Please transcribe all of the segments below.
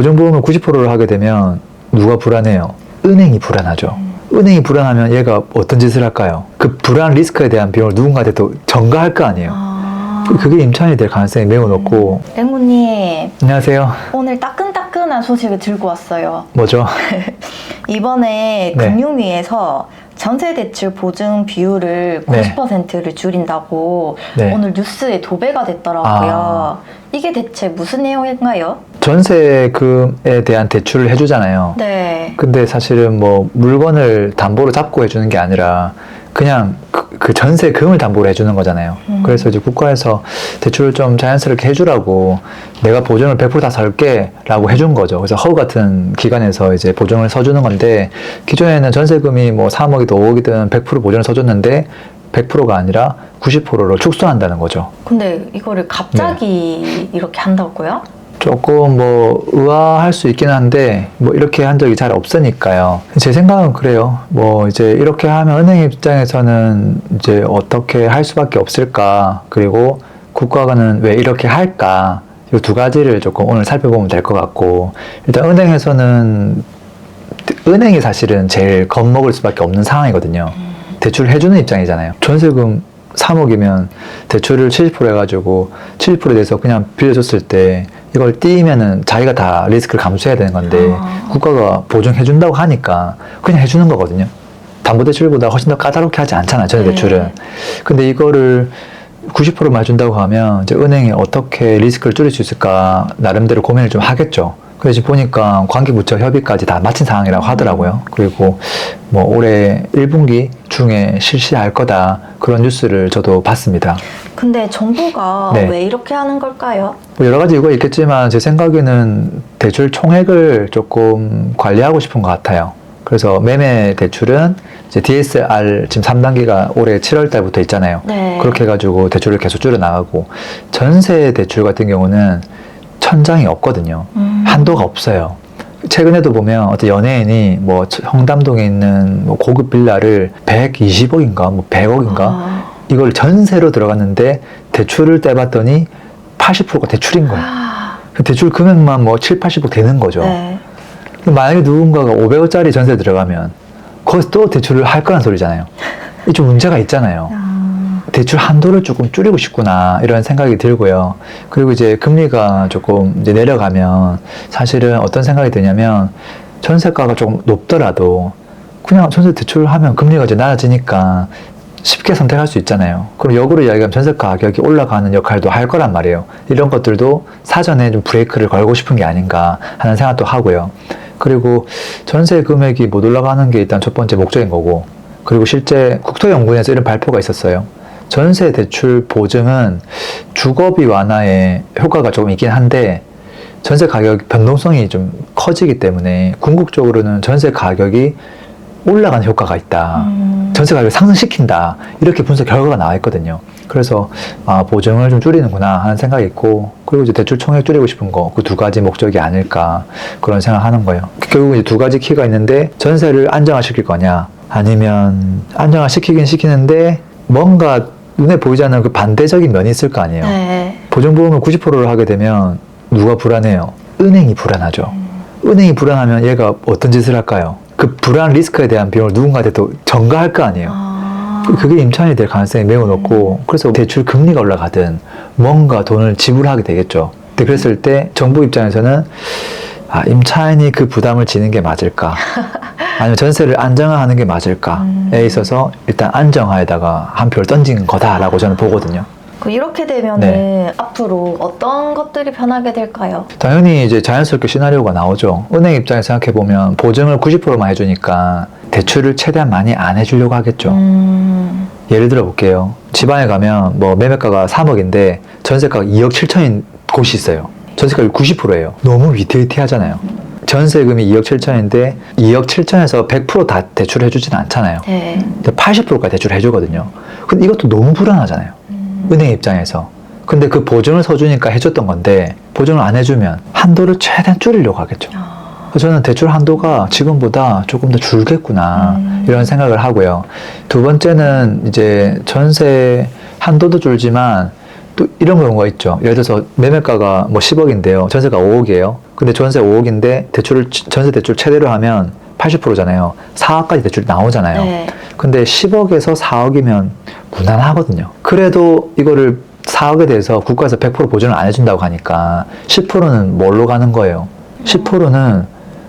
보증보험을 90%를 하게 되면 누가 불안해요? 은행이 불안하죠. 은행이 불안하면 얘가 어떤 짓을 할까요? 그 불안 리스크에 대한 비용을 누군가한테 또 전가할 거 아니에요. 아. 그게 임차인이 될 가능성이 매우 높고 앵무님 안녕하세요. 오늘 따끈따끈한 소식을 들고 왔어요. 뭐죠? 이번에 네. 금융위에서 전세 대출 보증 비율을 네. 90%를 줄인다고 네. 오늘 뉴스에 도배가 됐더라고요. 이게 대체 무슨 내용인가요? 전세금에 대한 대출을 해주잖아요. 네. 근데 사실은 뭐 물건을 담보로 잡고 해주는 게 아니라 그냥 그, 그 전세금을 담보로 해주는 거잖아요. 음. 그래서 이제 국가에서 대출을 좀 자연스럽게 해주라고 내가 보증을 100%다 설게라고 해준 거죠. 그래서 허우 같은 기관에서 이제 보증을 서주는 건데 기존에는 전세금이 뭐 3억이든 5억이든 100% 보증을 서줬는데 100%가 아니라 90%로 축소한다는 거죠. 근데 이거를 갑자기 네. 이렇게 한다고요? 조금 뭐 의아할 수 있긴 한데 뭐 이렇게 한 적이 잘 없으니까요. 제 생각은 그래요. 뭐 이제 이렇게 하면 은행 입장에서는 이제 어떻게 할 수밖에 없을까 그리고 국가는 왜 이렇게 할까 이 두 가지를 조금 오늘 살펴보면 될 것 같고 일단 은행에서는 은행이 사실은 제일 겁먹을 수밖에 없는 상황이거든요. 대출을 해주는 입장이잖아요. 전세금 3억이면 대출을 70% 해가지고 70%에 대해서 그냥 빌려줬을 때 이걸 띄면은 자기가 다 리스크를 감수해야 되는 건데 아. 국가가 보증해 준다고 하니까 그냥 해 주는 거거든요. 담보대출보다 훨씬 더 까다롭게 하지 않잖아요. 전세대출은. 네. 근데 이거를 90%만 해준다고 하면 이제 은행이 어떻게 리스크를 줄일 수 있을까 나름대로 고민을 좀 하겠죠. 그래서 보니까 관계부처 협의까지 다 마친 상황이라고 하더라고요. 그리고 뭐 올해 1분기 중에 실시할 거다 그런 뉴스를 저도 봤습니다. 근데 정부가 네. 왜 이렇게 하는 걸까요? 뭐 여러 가지 이유가 있겠지만 제 생각에는 대출 총액을 조금 관리하고 싶은 것 같아요. 그래서 매매 대출은 이제 DSR 지금 3단계가 올해 7월 달부터 있잖아요. 네. 그렇게 해가지고 대출을 계속 줄여 나가고 전세 대출 같은 경우는 천장이 없거든요. 음. 한도가 없어요. 최근에도 보면 어떤 연예인이 뭐 청담동에 있는 뭐 고급 빌라를 120억인가 뭐 100억인가 아. 이걸 전세로 들어갔는데 대출을 떼봤더니 80%가 대출인 거예요. 아. 그 대출 금액만 뭐 7, 80억 되는 거죠. 네. 만약에 누군가가 500억짜리 전세 들어가면 거기서 또 대출을 할 거란 소리잖아요. 이 좀 문제가 있잖아요. 아. 대출 한도를 조금 줄이고 싶구나 이런 생각이 들고요. 그리고 이제 금리가 조금 이제 내려가면 사실은 어떤 생각이 드냐면 전세가가 조금 높더라도 그냥 전세 대출을 하면 금리가 이제 낮아지니까 쉽게 선택할 수 있잖아요. 그럼 역으로 이야기하면 전세 가격이 올라가는 역할도 할 거란 말이에요. 이런 것들도 사전에 좀 브레이크를 걸고 싶은 게 아닌가 하는 생각도 하고요. 그리고 전세 금액이 못 올라가는 게 일단 첫 번째 목적인 거고, 그리고 실제 국토연구원에서 이런 발표가 있었어요. 전세 대출 보증은 주거비 완화에 효과가 조금 있긴 한데, 전세 가격 변동성이 좀 커지기 때문에 궁극적으로는 전세 가격이 올라가는 효과가 있다. 음. 전세 가격을 상승시킨다. 이렇게 분석 결과가 나와 있거든요. 그래서 아, 보증을 좀 줄이는구나 하는 생각이 있고 그리고 이제 대출 총액 줄이고 싶은 거 그 두 가지 목적이 아닐까 그런 생각하는 거예요. 결국 이제 두 가지 키가 있는데 전세를 안정화시킬 거냐 아니면 안정화시키긴 시키는데 뭔가 눈에 보이지 않는 그 반대적인 면이 있을 거 아니에요. 네. 보증보험을 90%를 하게 되면 누가 불안해요? 은행이 불안하죠. 은행이 불안하면 얘가 어떤 짓을 할까요? 그 불안 리스크에 대한 비용을 누군가한테 또 전가할 거 아니에요. 아. 그게 임차인이 될 가능성이 매우 높고 그래서 대출 금리가 올라가든 뭔가 돈을 지불하게 되겠죠. 그랬을 때 정부 입장에서는 아, 임차인이 그 부담을 지는 게 맞을까? 아니면 전세를 안정화하는 게 맞을까에 음. 있어서 일단 안정화에다가 한 표를 던진 거다라고 저는 보거든요. 그 이렇게 되면은 네. 앞으로 어떤 것들이 변하게 될까요? 당연히 이제 자연스럽게 시나리오가 나오죠. 은행 입장에서 생각해 보면 보증을 90%만 해주니까 대출을 최대한 많이 안 해주려고 하겠죠. 음. 예를 들어 볼게요. 지방에 가면 뭐 매매가가 3억인데 전세가가 2억 7천인 곳이 있어요. 전세가율 90%예요. 너무 위태위태하잖아요. 전세금이 2억 7천인데 2억 7천에서 100%다 대출을 해주진 않잖아요. 네. 근데 80%까지 대출을 해주거든요. 근데 이것도 너무 불안하잖아요. 음. 은행 입장에서. 근데 그 보증을 서주니까 해줬던 건데 보증을 안 해주면 한도를 최대한 줄이려고 하겠죠. 아. 저는 대출 한도가 지금보다 조금 더 줄겠구나 음. 이런 생각을 하고요. 두 번째는 이제 전세 한도도 줄지만 또 이런 경우가 있죠. 예를 들어서 매매가가 뭐 10억인데요. 전세가 5억이에요. 근데 전세 5억인데 대출을 전세 대출 최대로 하면 80%잖아요. 4억까지 대출이 나오잖아요. 네. 근데 10억에서 4억이면 무난하거든요. 그래도 이거를 4억에 대해서 국가에서 100% 보전을 안 해준다고 하니까 10%는 뭘로 가는 거예요? 10%는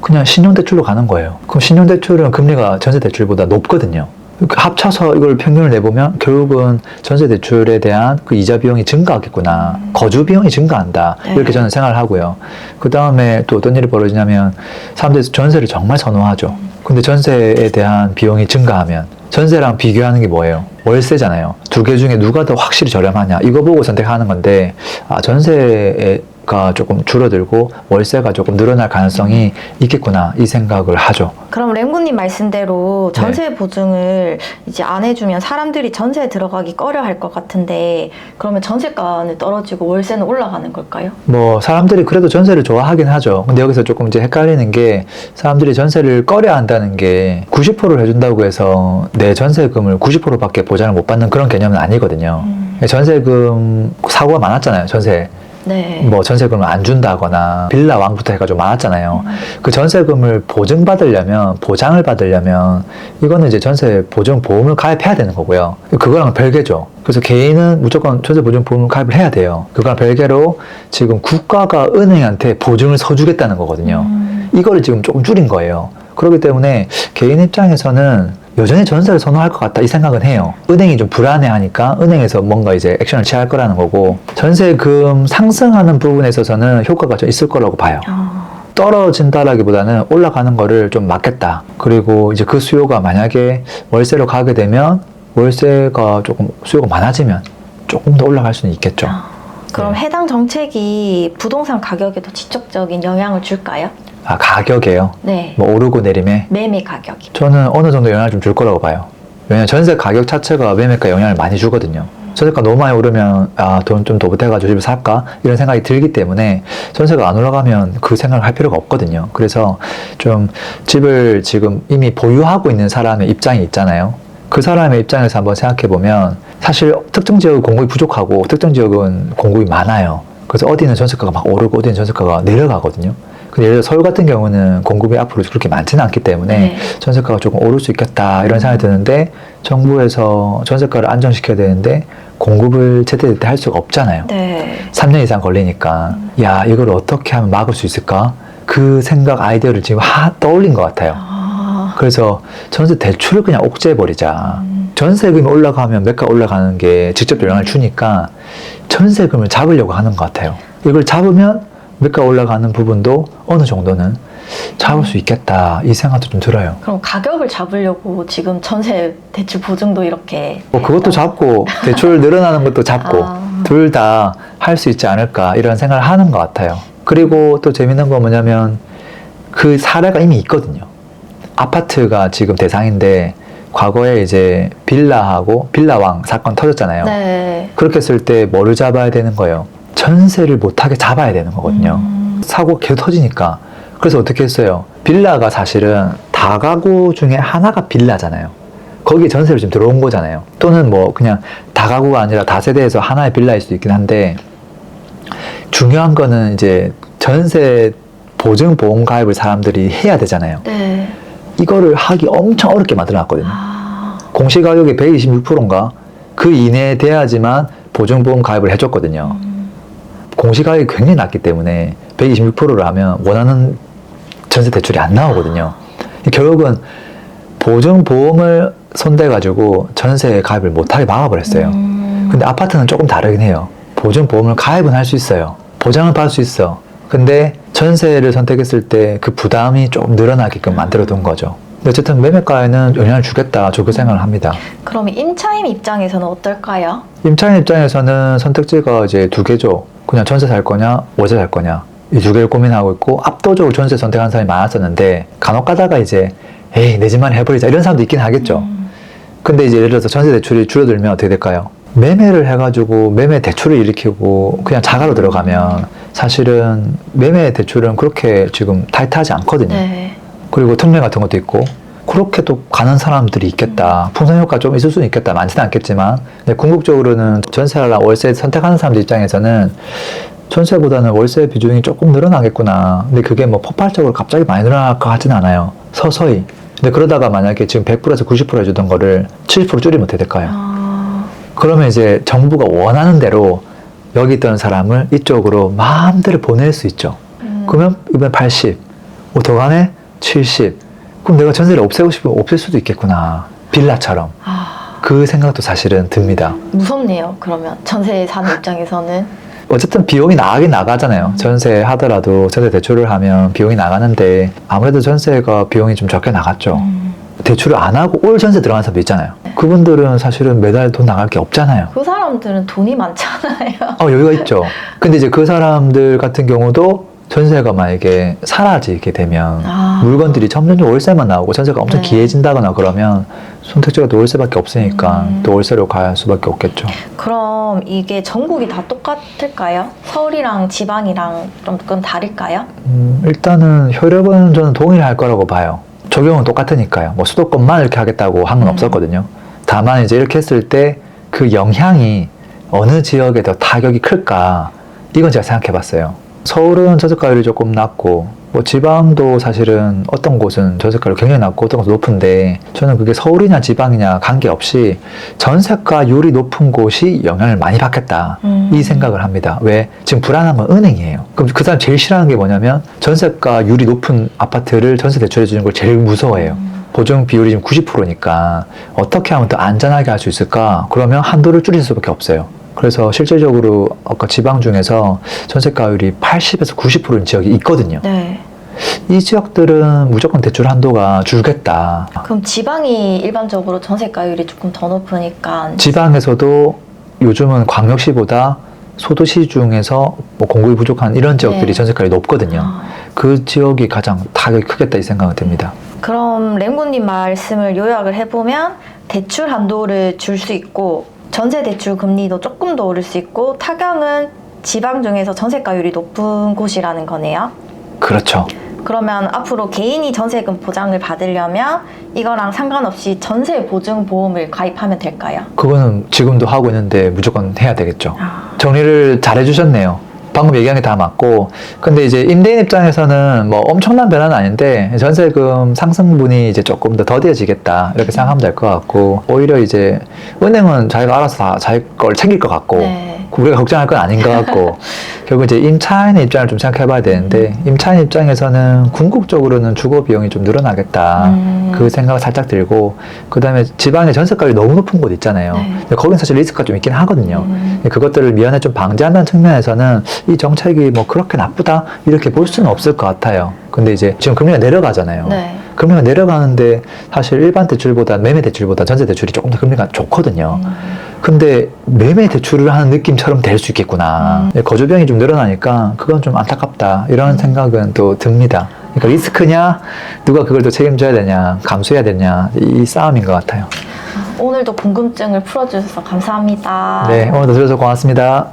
그냥 신용대출로 가는 거예요. 그럼 신용대출은 금리가 전세대출보다 높거든요. 합쳐서 이걸 평균을 내보면 결국은 전세 대출에 대한 그 이자 비용이 증가하겠구나. 거주 비용이 증가한다. 네. 이렇게 저는 생각을 하고요. 그 다음에 또 어떤 일이 벌어지냐면 사람들이 전세를 정말 선호하죠. 근데 전세에 대한 비용이 증가하면 전세랑 비교하는 게 뭐예요? 월세잖아요. 두 개 중에 누가 더 확실히 저렴하냐 이거 보고 선택하는 건데 아, 전세 가 조금 줄어들고 월세가 조금 늘어날 가능성이 있겠구나 이 생각을 하죠. 그럼 랭구님 말씀대로 네. 전세 보증을 이제 안 해주면 사람들이 전세에 들어가기 꺼려 할 것 같은데 그러면 전세가는 떨어지고 월세는 올라가는 걸까요? 뭐 사람들이 그래도 전세를 좋아하긴 하죠. 근데 여기서 조금 이제 헷갈리는 게 사람들이 전세를 꺼려 한다는 게 90%를 해준다고 해서 내 전세금을 90%밖에 보장을 못 받는 그런 개념은 아니거든요. 음. 전세금 사고가 많았잖아요. 전세 네. 뭐 전세금을 안 준다거나 빌라 왕부터 해가지고 많았잖아요. 그 전세금을 보증받으려면 보장을 받으려면 이거는 이제 전세 보증 보험을 가입해야 되는 거고요. 그거랑 별개죠. 그래서 개인은 무조건 전세 보증 보험을 가입을 해야 돼요. 그거랑 별개로 지금 국가가 은행한테 보증을 서주겠다는 거거든요. 음. 이거를 지금 조금 줄인 거예요. 그렇기 때문에 개인 입장에서는 여전히 전세를 선호할 것 같다 이 생각은 해요. 은행이 좀 불안해하니까 은행에서 뭔가 이제 액션을 취할 거라는 거고 전세금 상승하는 부분에 있어서는 효과가 좀 있을 거라고 봐요. 아, 떨어진다라기보다는 올라가는 거를 좀 막겠다. 그리고 이제 그 수요가 만약에 월세로 가게 되면 월세가 조금 수요가 많아지면 조금 더 올라갈 수는 있겠죠. 그럼 네. 해당 정책이 부동산 가격에도 직접적인 영향을 줄까요? 아 가격이에요. 네. 뭐 오르고 내림에 매매 가격이. 저는 어느 정도 영향을 좀 줄 거라고 봐요. 왜냐면 전세 가격 자체가 매매가 영향을 많이 주거든요. 전세가 너무 많이 오르면 아 돈 좀 더 보태가지고 집을 살까 이런 생각이 들기 때문에 전세가 안 올라가면 그 생각을 할 필요가 없거든요. 그래서 좀 집을 지금 이미 보유하고 있는 사람의 입장이 있잖아요. 그 사람의 입장에서 한번 생각해 보면 사실 특정 지역은 공급이 부족하고 특정 지역은 공급이 많아요. 그래서 어디는 전세가가 막 오르고 어디는 전세가가 내려가거든요. 근데 예를 들어 서울 같은 경우는 공급이 앞으로 그렇게 많지는 않기 때문에 네. 전세가가 조금 오를 수 있겠다 이런 생각이 드는데 정부에서 전세가를 안정시켜야 되는데 공급을 제때제때 할 수가 없잖아요. 네. 3년 이상 걸리니까 야 이걸 어떻게 하면 막을 수 있을까? 그 생각 아이디어를 지금 하 떠올린 것 같아요. 아, 그래서 전세 대출을 그냥 옥죄해 버리자. 음. 전세금이 올라가면 매가 올라가는 게 직접 영향을 주니까 전세금을 잡으려고 하는 것 같아요. 이걸 잡으면 매가 올라가는 부분도 어느 정도는 잡을 수 있겠다 이 생각도 좀 들어요. 그럼 가격을 잡으려고 지금 전세 대출 보증도 이렇게. 뭐 그것도 잡고 대출 늘어나는 것도 잡고 아. 둘 다 할 수 있지 않을까 이런 생각을 하는 것 같아요. 그리고 또 재밌는 건 뭐냐면 그 사례가 이미 있거든요. 아파트가 지금 대상인데 과거에 이제 빌라하고 빌라왕 사건 터졌잖아요. 네. 그렇게 했을 때 뭐를 잡아야 되는 거예요? 전세를 못하게 잡아야 되는 거거든요. 음. 사고 계속 터지니까. 그래서 어떻게 했어요? 빌라가 사실은 다가구 중에 하나가 빌라잖아요. 거기에 전세를 지금 들어온 거잖아요. 또는 뭐 그냥 다가구가 아니라 다세대에서 하나의 빌라일 수도 있긴 한데 중요한 거는 이제 전세 보증 보험 가입을 사람들이 해야 되잖아요. 네. 이거를 하기 엄청 어렵게 만들어놨거든요. 아, 공시가격이 126%인가 그 이내에 돼야지만 보증보험 가입을 해줬거든요. 음. 공시가격이 굉장히 낮기 때문에 126%를 하면 원하는 전세 대출이 안 나오거든요. 결국은 보증보험을 손대가지고 전세 가입을 못하게 막아버렸어요. 음. 근데 아파트는 조금 다르긴 해요. 보증보험을 가입은 할 수 있어요. 보장을 받을 수 있어. 근데 전세를 선택했을 때 그 부담이 조금 늘어나게끔 만들어 둔 거죠. 어쨌든 매매가에는 영향을 주겠다. 저그 생각을 합니다. 그럼 임차인 입장에서는 어떨까요? 임차인 입장에서는 선택지가 이제 두 개죠. 그냥 전세 살 거냐, 월세 살 거냐. 이 두 개를 고민하고 있고 압도적으로 전세 선택한 사람이 많았었는데 간혹 가다가 이제 에이 내 집만 해버리자 이런 사람도 있긴 하겠죠. 음. 근데 이제 예를 들어서 전세 대출이 줄어들면 어떻게 될까요? 매매를 해가지고 매매 대출을 일으키고 그냥 자가로 들어가면 사실은 매매 대출은 그렇게 지금 타이트하지 않거든요. 네. 그리고 특례 같은 것도 있고 그렇게 또 가는 사람들이 있겠다. 풍선 효과 좀 있을 수는 있겠다. 많지는 않겠지만. 근데 궁극적으로는 전세랑 월세 선택하는 사람들 입장에서는 전세보다는 월세 비중이 조금 늘어나겠구나. 근데 그게 뭐 폭발적으로 갑자기 많이 늘어날 것 같지는 않아요. 서서히. 근데 그러다가 만약에 지금 100%에서 90% 해주던 거를 70% 줄이면 어떻게 될까요? 아, 그러면 이제 정부가 원하는 대로 여기 있던 사람을 이쪽으로 마음대로 보낼 수 있죠. 음, 그러면 이번에 80, 뭐더 가네 70. 그럼 내가 전세를 없애고 싶으면 없앨 수도 있겠구나. 빌라처럼. 아, 그 생각도 사실은 듭니다. 무섭네요. 그러면 전세 사는 입장에서는 어쨌든 비용이 나가긴 나가잖아요. 전세 하더라도 전세 대출을 하면 비용이 나가는데 아무래도 전세가 비용이 좀 적게 나갔죠. 음, 대출을 안 하고 올 전세 들어가는 사람도 있잖아요. 그분들은 사실은 매달 돈 나갈 게 없잖아요. 그 사람들은 돈이 많잖아요. 어, 여유가 있죠. 근데 이제 그 사람들 같은 경우도 전세가 만약에 사라지게 되면 아. 물건들이 점점 월세만 나오고 전세가 엄청 네. 기해진다거나 그러면 선택지가 또 월세밖에 없으니까 음. 또 월세로 갈 수밖에 없겠죠. 그럼 이게 전국이 다 똑같을까요? 서울이랑 지방이랑 좀 그건 다를까요? 음, 일단은 효력은 저는 동일할 거라고 봐요. 적용은 똑같으니까요. 뭐 수도권만 이렇게 하겠다고 한건 음. 없었거든요. 다만 이제 이렇게 했을 때 그 영향이 어느 지역에 더 타격이 클까 이건 제가 생각해 봤어요. 서울은 저주가율이 조금 낮고 뭐 지방도 사실은 어떤 곳은 저주가율이 굉장히 낮고 어떤 곳은 높은데 저는 그게 서울이냐 지방이냐 관계없이 전세가율이 높은 곳이 영향을 많이 받겠다 음. 이 생각을 합니다. 왜? 지금 불안한 건 은행이에요. 그럼 그 사람 제일 싫어하는 게 뭐냐면 전세가율이 높은 아파트를 전세 대출해 주는 걸 제일 무서워해요. 보증 비율이 지금 90%니까 어떻게 하면 더 안전하게 할 수 있을까? 그러면 한도를 줄일 수밖에 없어요. 그래서 실질적으로 아까 지방 중에서 전세 가율이 80에서 90%인 지역이 있거든요. 네. 이 지역들은 무조건 대출 한도가 줄겠다. 그럼 지방이 일반적으로 전세가율이 조금 더 높으니까 지방에서도 요즘은 광역시보다 소도시 중에서 뭐 공급이 부족한 이런 지역들이 네. 전세가율이 높거든요. 아, 그 지역이 가장 타격이 크겠다 이 생각은 듭니다. 그럼 램군님 말씀을 요약을 해보면 대출 한도를 줄 수 있고 전세 대출 금리도 조금 더 오를 수 있고 타격은 지방 중에서 전세가율이 높은 곳이라는 거네요. 그렇죠. 그러면 앞으로 개인이 전세금 보장을 받으려면 이거랑 상관없이 전세 보증 보험을 가입하면 될까요? 그거는 지금도 하고 있는데 무조건 해야 되겠죠. 아, 정리를 잘 해주셨네요. 방금 얘기한 게 다 맞고, 근데 이제 임대인 입장에서는 뭐 엄청난 변화는 아닌데 전세금 상승분이 이제 조금 더 더뎌지겠다. 이렇게 생각하면 될 것 같고, 오히려 이제 은행은 자기가 알아서 다 자기 걸 챙길 것 같고, 네. 우리가 걱정할 건 아닌 것 같고, 결국 이제 임차인의 입장을 좀 생각해봐야 되는데, 임차인 입장에서는 궁극적으로는 주거 비용이 좀 늘어나겠다. 음. 그 생각을 살짝 들고, 그 다음에 지방의 전세가율이 너무 높은 곳 있잖아요. 네. 근데 거긴 사실 리스크가 좀 있긴 하거든요. 음. 그것들을 미연에 좀 방지한다는 측면에서는 이 정책이 뭐 그렇게 나쁘다 이렇게 볼 수는 없을 것 같아요. 근데 이제 지금 금리가 내려가잖아요. 네. 금리가 내려가는데 사실 일반 대출보다 매매 대출보다 전세 대출이 조금 더 금리가 좋거든요. 음. 근데 매매 대출을 하는 느낌처럼 될 수 있겠구나. 음. 거주 비용이 좀 늘어나니까 그건 좀 안타깝다. 이런 음. 생각은 또 듭니다. 그러니까 리스크냐, 누가 그걸 또 책임져야 되냐, 감수해야 되냐, 이 싸움인 것 같아요. 오늘도 궁금증을 풀어주셔서 감사합니다. 네, 오늘도 들어줘서 고맙습니다.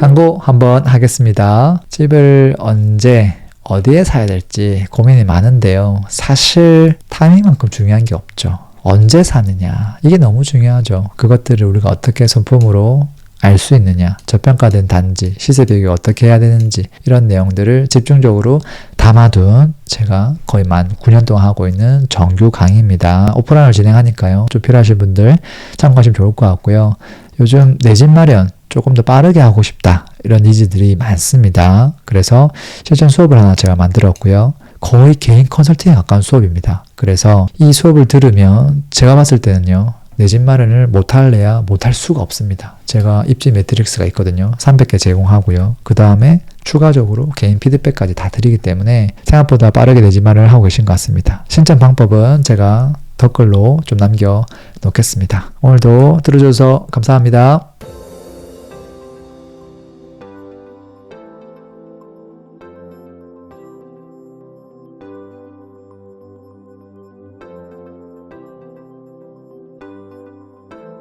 광고 한번 하겠습니다. 집을 언제 어디에 사야 될지 고민이 많은데요. 사실 타이밍만큼 중요한 게 없죠. 언제 사느냐 이게 너무 중요하죠. 그것들을 우리가 어떻게 손품으로 알 수 있느냐, 저평가된 단지, 시세 비교를 어떻게 해야 되는지 이런 내용들을 집중적으로 담아둔 제가 거의 만 9년 동안 하고 있는 정규 강의입니다. 오프라인을 진행하니까요. 좀 필요하신 분들 참고하시면 좋을 것 같고요. 요즘 내 집 마련 조금 더 빠르게 하고 싶다 이런 니즈들이 많습니다. 그래서 실전 수업을 하나 제가 만들었고요. 거의 개인 컨설팅에 가까운 수업입니다. 그래서 이 수업을 들으면 제가 봤을 때는요. 내 집 마련을 못할래야 못할 수가 없습니다. 제가 입지 매트릭스가 있거든요. 300개 제공하고요. 그 다음에 추가적으로 개인 피드백까지 다 드리기 때문에 생각보다 빠르게 내 집 마련을 하고 계신 것 같습니다. 신청 방법은 제가 댓글로 좀 남겨 놓겠습니다. 오늘도 들어줘서 감사합니다.